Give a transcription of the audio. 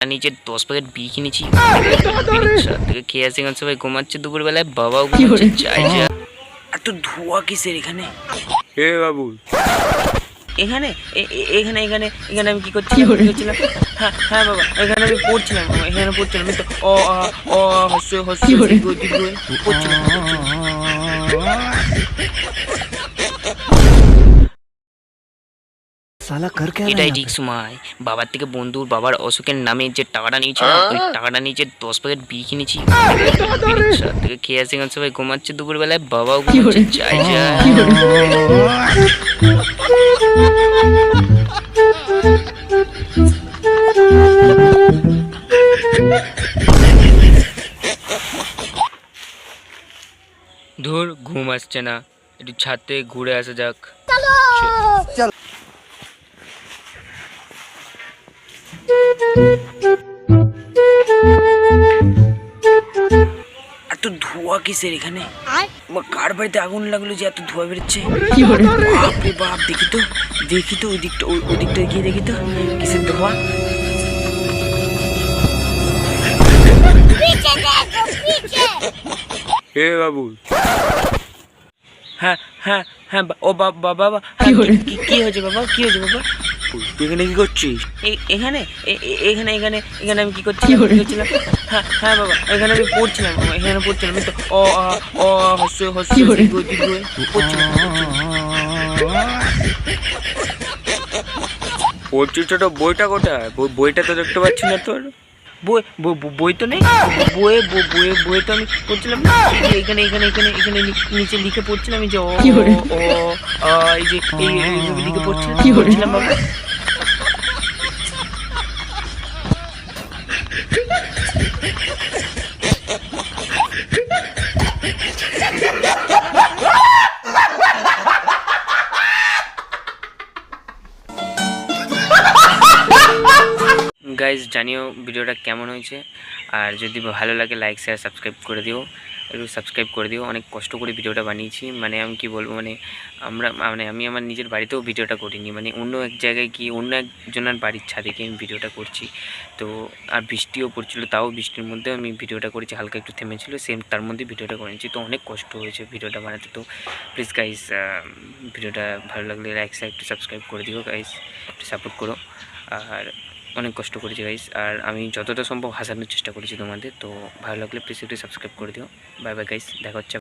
নিজের দশ packet B কিনেছি খেয়ে আসে এখন সবাই ঘুমাচ্ছে দুপুরবেলায় বাবাও কি ঘুমাচ্ছে বলে? যা এত ধোয়া কিসের এখানে হে বাবু এখানে এখানে এখানে এখানে আমি কি করছিলাম হ্যাঁ হ্যাঁ বাবা এখানে আমি পড়ছিলাম এখানে পড়ছিলাম তো অ অ আ, হস্য হস্য পড়ছিলাম সালা কর কে এটাই ঠিক সময়। বাবার থেকে বন্ধুর বাবার অশোকের নামে যে টাকাটা নিয়েছিলাম ওই টাকাটা নিয়ে যে দশ প্যাকেট বি কিনেছি। থেকে খেয়ে আসে সবাই ঘুমাচ্ছে দুপুরবেলায় বাবাও ঘুমাচ্ছে? চাই? ধুর ঘুম আসছে না। একটু ছাদ ঘুরে আসা যাক। এত ধোয়া কিসের এখানে? কার বাড়িতে আগুন লাগল যে এত ধোয়া বেরোচ্ছে? বাপরে বাপ দেখি তো দেখি তো ওই দিকটা ওই ওই দিকটা গিয়ে দেখি তো কিসের ধোয়া? হে বাবু। হ্যাঁ হ্যাঁ হ্যাঁ বা- ও বাবা বাবা। কি হলো? কি হয়েছে বাবা? কি হয়েছে বাবা? এখানে কি করছিস? এখানে? এখানে এখানে এখানে আমি কি করছিলাম? হ্যাঁ হ্যাঁ বাবা এখানে আমি পড়ছিলাম এখানে পড়ছিলাম। তো অ আ অ হস্য হস্য পড়ছিলাম। পড়ছিস তো বইটা কোথায়? বই- বইটা তো দেখতে পাচ্ছি না তোর। বই বই- তো নেই? বইয়ে বই- বইয়ে বইয়ে তো আমি পড়ছিলাম। এখানে এখানে এখানে এখানে নিচে লিখে পড়ছিলাম আমি যে ও? এই যে এই লিখে পড়ছিলাম কি পড়ছিলাম বাবা। গাইজ জানিও ভিডিওটা কেমন হয়েছে। আর যদি ভালো লাগে লাইক শেয়ার সাবস্ক্রাইব করে দিও। একটু সাবস্ক্রাইব করে দিও। অনেক কষ্ট করে ভিডিওটা বানিয়েছি। মানে আমি কি বলব মানে আমরা মানে আমি আমার নিজের বাড়িতেও ভিডিওটা করিনি। মানে অন্য এক জায়গায় গিয়ে, অন্য একজনের বাড়ির ছাদে গিয়ে আমি ভিডিওটা করছি। তো, আর বৃষ্টিও পড়ছিল, তাও বৃষ্টির মধ্যে আমি ভিডিওটা করেছি। হালকা একটু থেমেছিল সেম তার মধ্যে ভিডিওটা করেছি তো অনেক কষ্ট হয়েছে ভিডিওটা বানাতে। তো প্লিজ গাইস ভিডিওটা ভালো লাগলে লাইক শেয়ার একটু সাবস্ক্রাইব করে দিও গাইস একটু সাপোর্ট করো। আর অনেক কষ্ট করেছি গাইস আর আমি যতটা সম্ভব হাসানোর চেষ্টা করেছি তোমাদের, তো ভালো লাগলে প্লিজ একটু সাবস্ক্রাইব করে দিও। বাই বাই গাইস দেখা হচ্ছে